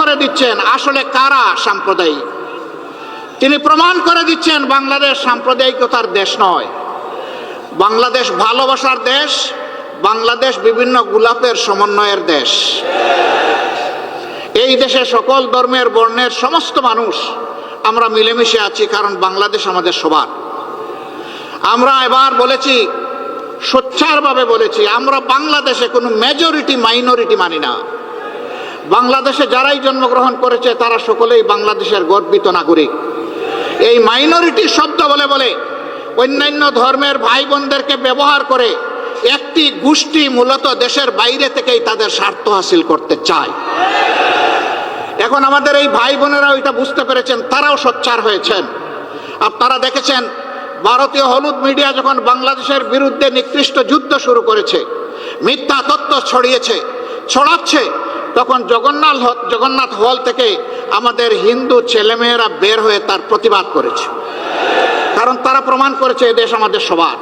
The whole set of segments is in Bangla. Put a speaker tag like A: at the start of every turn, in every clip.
A: করে দিচ্ছেন, আসলে কারা সাম্প্রদায়িক? তিনি প্রমাণ করে দিচ্ছেন, বাংলাদেশ সাম্প্রদায়িকতার দেশ নয়। বাংলাদেশ ভালোবাসার দেশ, বাংলাদেশ বিভিন্ন গোলাপের সমন্বয়ের দেশ। এই দেশে সকল ধর্মের বর্ণের সমস্ত মানুষ, আমরা মিলেমিশে আছি, কারণ বাংলাদেশ আমাদের সবার। আমরা এবার বলেছি, সোচ্চারভাবে বলেছি, আমরা বাংলাদেশে কোনো মেজরিটি মাইনরিটি মানি না। বাংলাদেশে যারাই জন্মগ্রহণ করেছে, তারা সকলেই বাংলাদেশের গর্বিত নাগরিক। এই মাইনরিটি শব্দ বলে বলে অন্যান্য ধর্মের ভাই বোনদেরকে ব্যবহার করে একটি গোষ্ঠী মূলত দেশের বাইরে থেকেই তাদের স্বার্থ হাসিল করতে চায়। এখন আমাদের এই ভাই বোনেরাও এটা বুঝতে পেরেছেন, তারাও সোচ্চার হয়েছেন। আপনারা দেখেছেন, ভারতীয় হলুদ মিডিয়া যখন বাংলাদেশের বিরুদ্ধে নিকৃষ্ট যুদ্ধ শুরু করেছে, মিথ্যা তত্ত্ব ছড়িয়েছে, ছড়াচ্ছে তখন জগন্নাথ জগন্নাথ হল থেকে আমাদের হিন্দু ছেলেমেয়েরা বের হয়ে তার প্রতিবাদ করেছে। কারণ তারা প্রমাণ করেছে এদেশ আমাদের সবার।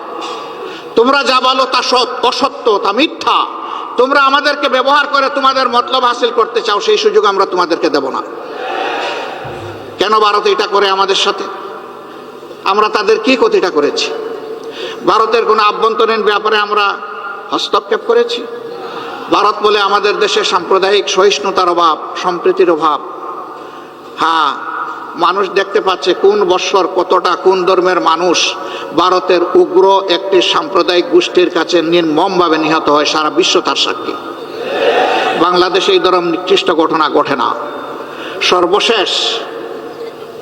A: তোমরা যা বলো তা সৎ অসত্য, তা মিথ্যা। তোমরা আমাদেরকে ব্যবহার করে তোমাদের মতলব হাসিল করতে চাও, সেই সুযোগ আমরা তোমাদেরকে দেব না। কেন ভারত এটা করে আমাদের সাথে? আমরা তাদের কি ক্ষতিটা করেছি? ভারতের কোনো আভ্যন্তরীণ ব্যাপারে আমরা হস্তক্ষেপ করেছি? ভারত বলে আমাদের দেশে সাম্প্রদায়িক সহিষ্ণুতার অভাব, সম্প্রীতির অভাব। হ্যাঁ মানুষ দেখতে পাচ্ছে কোন বৎসর কতটা কোন ধর্মের মানুষ ভারতের উগ্র একটি সাম্প্রদায়িক গোষ্ঠীর কাছে নির্মমভাবে নিহত হয়, সারা বিশ্ব তার সাক্ষী। বাংলাদেশে এই ধরনের নিকৃষ্ট ঘটনা ঘটে না। সর্বশেষ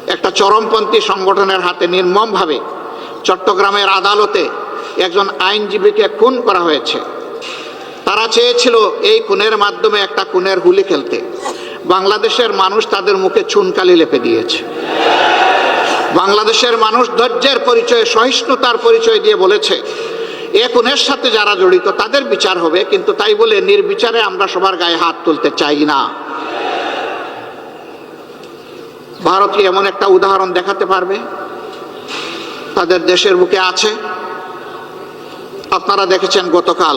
A: একটা চরমপন্থী সংগঠনের হাতে নির্মমভাবে চট্টগ্রামের আদালতে একজন আইনজীবীকে খুন করা হয়েছে। চেয়েছিল এই খুনের মাধ্যমে একটা খুনের হুলি খেলতে। বাংলাদেশের মানুষ তাদের মুখে চুনকালি লেপে দিয়েছে। বাংলাদেশের মানুষ ধৈর্যের পরিচয়, সহিষ্ণুতার পরিচয় দিয়ে বলেছে, এ খুনের সাথে যারা জড়িত, তাদের বিচার হবে, কিন্তু তাই বলে নির্বিচারে আমরা সবার গায়ে হাত তুলতে চাই না। ভারত কি এমন একটা উদাহরণ দেখাতে পারবে? তাদের দেশের বুকে আছে। আপনারা দেখেছেন গতকাল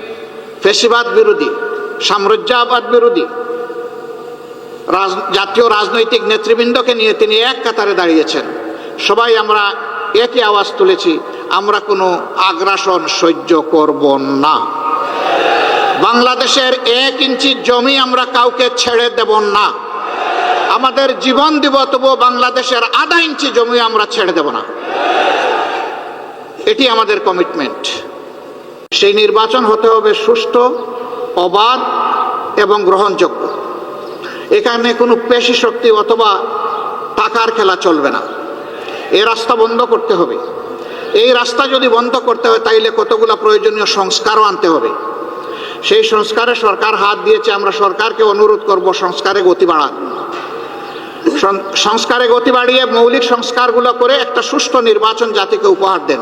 A: ফেসিবাদ বিরোধী, সাম্রাজ্যবাদ বিরোধী জাতীয় রাজনৈতিক নেতৃবৃন্দকে নিয়ে তিনি এক কাতারে দাঁড়িয়েছেন। সবাই আমরা একই আওয়াজ তুলেছি, আমরা কোনো আগ্রাসন সহ্য করব না। বাংলাদেশের এক ইঞ্চি জমি আমরা কাউকে ছেড়ে দেব না। আমাদের জীবন দিব তবুও বাংলাদেশের আধা ইঞ্চি জমি আমরা ছেড়ে দেব না। এটি আমাদের কমিটমেন্ট সেই নির্বাচন হতে হবে সুষ্ঠু, অবাধ এবং গ্রহণযোগ্য। এখানে কোনো পেশি শক্তি অথবা টাকার খেলা চলবে না। এই রাস্তা বন্ধ করতে হবে। এই রাস্তা যদি বন্ধ করতে হয়, তাইলে কতগুলো প্রয়োজনীয় সংস্কারও আনতে হবে। সেই সংস্কারে সরকার হাত দিয়েছে, আমরা সরকারকে অনুরোধ করব সংস্কারে গতি বাড়ান। সংস্কারে গতি বাড়িয়ে মৌলিক সংস্কারগুলো করে একটা সুষ্ঠু নির্বাচন জাতিকে উপহার দেন।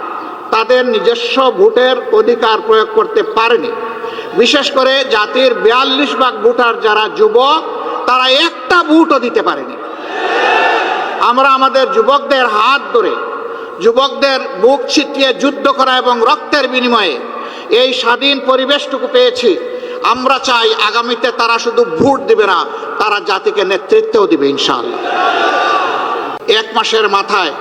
A: তাদের নিজস্ব ভোটের অধিকার প্রয়োগ করতে পারেনি। বিশেষ করে জাতির বিয়াল্লিশ ভাগ ভোটার যারা যুবক, তারা একটা ভোটও দিতে পারেনি। আমরা আমাদের যুবকদের হাত ধরে, যুবকদের বুক ছিটিয়ে যুদ্ধ করা এবং রক্তের বিনিময়ে এই স্বাধীন পরিবেশটুকু পেয়েছি। আমরা চাই আগামীতে তারা শুধু ভোট দিবে না, তারা জাতিকে নেতৃত্বও দিবে ইনশাআল্লাহ। এক মাসের মাথায়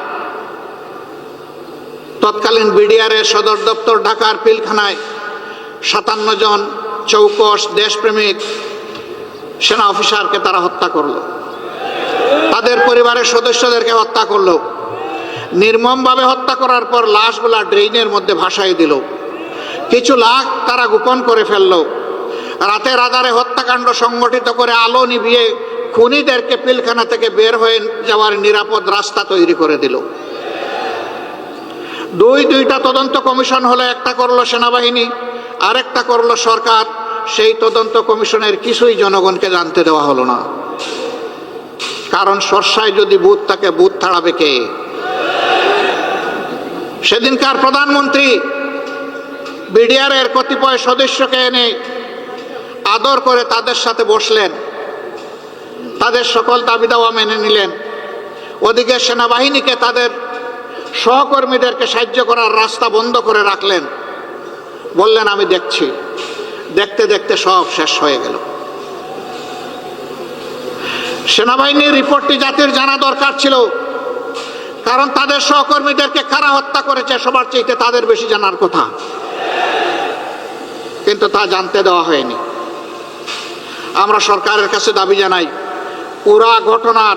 A: তৎকালীন বিডিআরের সদর দপ্তর ঢাকার পিলখানায় সাতান্ন জন চৌকস দেশপ্রেমিক সেনা অফিসারকে তারা হত্যা করল। তাদের পরিবারের সদস্যদেরকে হত্যা করল। নির্মমভাবে হত্যা করার পর লাশগুলা ড্রেইনের মধ্যে ভাসাই দিল। কিছু লাখ তারা গোপন করে ফেলল। রাতের আধারে হত্যাকাণ্ড সংগঠিত করে আলো নিভিয়ে খুনিদেরকে পিলখানা থেকে বের হয়ে যাওয়ার নিরাপদ রাস্তা তৈরি করে দিল। দুই দুইটা তদন্ত কমিশন হলো একটা করল সেনাবাহিনী, আরেকটা করল সরকার, সেই তদন্ত কমিশনের কিছুই জনগণকে জানতে দেওয়া হলো না। কারণ সর্ষায় যদি বুথ থাকে, বুথ ছাড়াবে কে? সেদিনকার প্রধানমন্ত্রী বিডিআরের কতিপয় সদস্যকে এনে আদর করে তাদের সাথে বসলেন। তাদের সকল দাবি দাওয়া মেনে নিলেন। ওদিকে সেনাবাহিনীকে তাদের সহকর্মীদেরকে সাহায্য করার রাস্তা বন্ধ করে রাখলেন। বললেন, আমি দেখছি। দেখতে দেখতে সব শেষ হয়ে গেল। সেনাবাহিনীর রিপোর্টটি জাতির জানা দরকার ছিল, কারণ তাদের সহকর্মীদেরকে কারা হত্যা করেছে সবার চাইতে তাদের বেশি জানার কথা। কিন্তু তা জানতে দেওয়া হয়নি। আমরা সরকারের কাছে দাবি জানাই, পুরা ঘটনার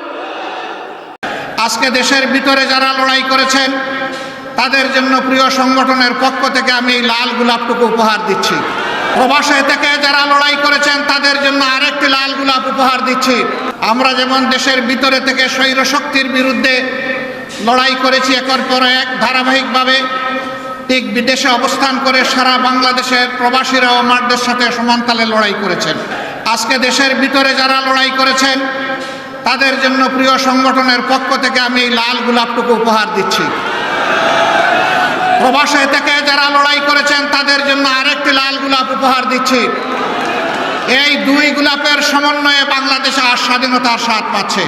A: আজকে দেশের ভিতরে যারা লড়াই করেছেন, তাদের জন্য প্রিয় সংগঠনের পক্ষ থেকে আমি এই লাল গোলাপটুকু উপহার দিচ্ছি। প্রবাসে থেকে যারা লড়াই করেছেন, তাদের জন্য আরেকটি লাল গোলাপ উপহার দিচ্ছি। আমরা যেমন দেশের ভিতরে থেকে শক্তির বিরুদ্ধে লড়াই করেছি, একের পর এক ধারাবাহিকভাবে ঠিক বিদেশে অবস্থান করে সারা বাংলাদেশের প্রবাসীরাও আমাদের সাথে সমানতালে লড়াই করেছেন। আজকে দেশের ভিতরে যারা লড়াই করেছেন তাদের জন্য প্রিয় সংগঠনের পক্ষ থেকে আমি এই লাল গোলাপটুকু উপহার দিচ্ছি। প্রবাসে থেকে যারা লড়াই করেছেন, তাদের জন্য আরেকটি লাল গোলাপ উপহার দিচ্ছি। এই দুই গোলাপের সমন্বয়ে বাংলাদেশে আর স্বাধীনতার স্বাদ পাচ্ছে।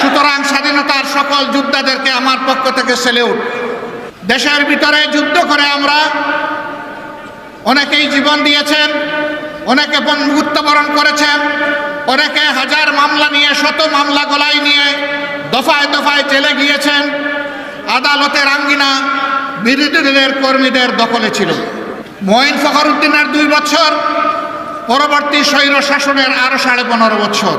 A: সুতরাং স্বাধীনতার সকল যোদ্ধাদেরকে আমার পক্ষ থেকে সেলেউট দেশের ভিতরে যুদ্ধ করে আমরা অনেকেই জীবন দিয়েছেন, অনেকে মৃত্যুবরণ করেছেন অনেকে হাজার মামলা নিয়ে, শত মামলা গলায় নিয়ে দফায় দফায় জেলে গিয়েছেন। আদালতের আঙ্গিনা বিরোধী দলের কর্মীদের দখলে ছিল। মঈন ফখরুদ্দিনের দুই বছর, পরবর্তী স্বৈর শাসনের আরও সাড়ে পনেরো বছর।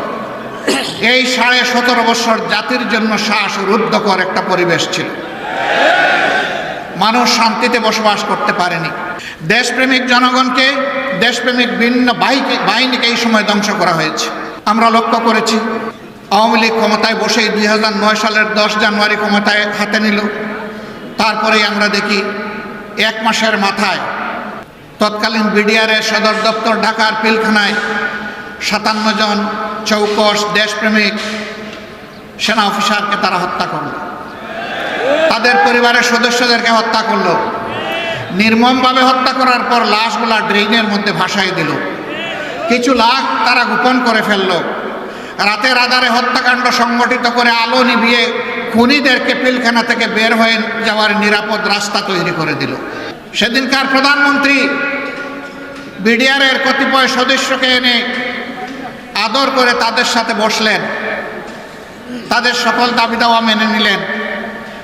A: এই সাড়ে সতেরো বছর জাতির জন্য শ্বাস রুদ্ধকর একটা পরিবেশ ছিল। মানুষ শান্তিতে বসবাস করতে পারেনি। দেশপ্রেমিক জনগণকে, দেশপ্রেমিক ভিন্ন বাহিনী বাহিনীকে এই সময় ধ্বংস করা হয়েছে। আমরা লক্ষ্য করেছি, আওয়ামী লীগ ক্ষমতায় বসেই দুই হাজার নয় সালের দশ জানুয়ারি ক্ষমতায় হাতে নিল। তারপরেই আমরা দেখি, এক মাসের মাথায় তৎকালীন বিডিআরের সদর দপ্তর ঢাকার পিলখানায় সাতান্ন জন চৌকস দেশপ্রেমিক সেনা অফিসারকে তারা হত্যা করল। তাদের পরিবারের সদস্যদেরকে হত্যা করল। নির্মমভাবে হত্যা করার পর লাশগুলা ড্রেইনের মধ্যে ভাসাই দিল। কিছু লাখ তারা গোপন করে ফেলল। রাতের আধারে হত্যাকাণ্ড সংগঠিত করে আলো নিভিয়ে খুনিদেরকে পিলখানা থেকে বের হয়ে যাওয়ার নিরাপদ রাস্তা তৈরি করে দিল। সেদিনকার প্রধানমন্ত্রী বিডিআরের কতিপয় সদস্যকে এনে আদর করে তাদের সাথে বসলেন। তাদের সকল দাবি দাওয়া মেনে নিলেন।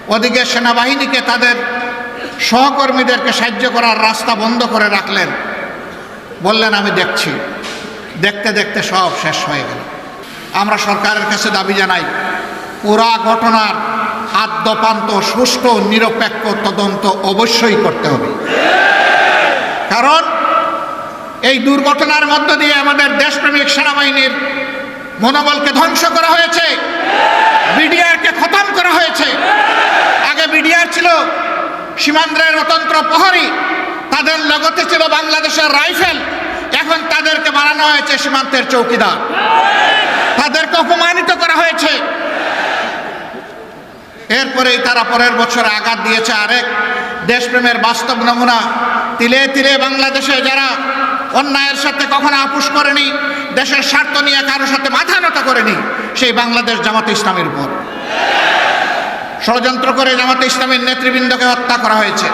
A: ওদিকে সেনাবাহিনীকে তাদের সহকর্মীদেরকে সাহায্য করার রাস্তা বন্ধ করে রাখলেন। বললেন, আমি দেখছি। দেখতে দেখতে সব শেষ হয়ে গেল। আমরা সরকারের কাছে দাবি জানাই, পুরা ঘটনার আদ্যপান্ত, সুষ্ঠু, নিরপেক্ষ তদন্ত অবশ্যই করতে হবে। কারণ এই দুর্ঘটনার মধ্য দিয়ে আমাদের দেশপ্রেমিক সেনাবাহিনীর মনোবলকে ধ্বংস করা হয়েছে। বিডিআরকে খতম করা হয়েছে। আগে বিডিআর ছিল সীমান্তের অতন্ত্র প্রহরী। তাদের লগতে ছিল বাংলাদেশের রাইফেল। এখন তাদেরকে বানানো হয়েছে সীমান্তের চৌকিদার। তাদেরকে অপমানিত করা হয়েছে। এরপরেই তারা পরের বছর আঘাত দিয়েছে আরেক দেশপ্রেমের বাস্তব নমুনা। তিলে তিলে বাংলাদেশে যারা অন্যায়ের সাথে কখনো আপুস করেনি, দেশের স্বার্থ নিয়ে কারোর সাথে মাথা নত করেনি, সেই বাংলাদেশ জামাত ইসলামের উপর। ষড়যন্ত্র করে জামাতে ইসলামের নেতৃবৃন্দকে হত্যা করা হয়েছে।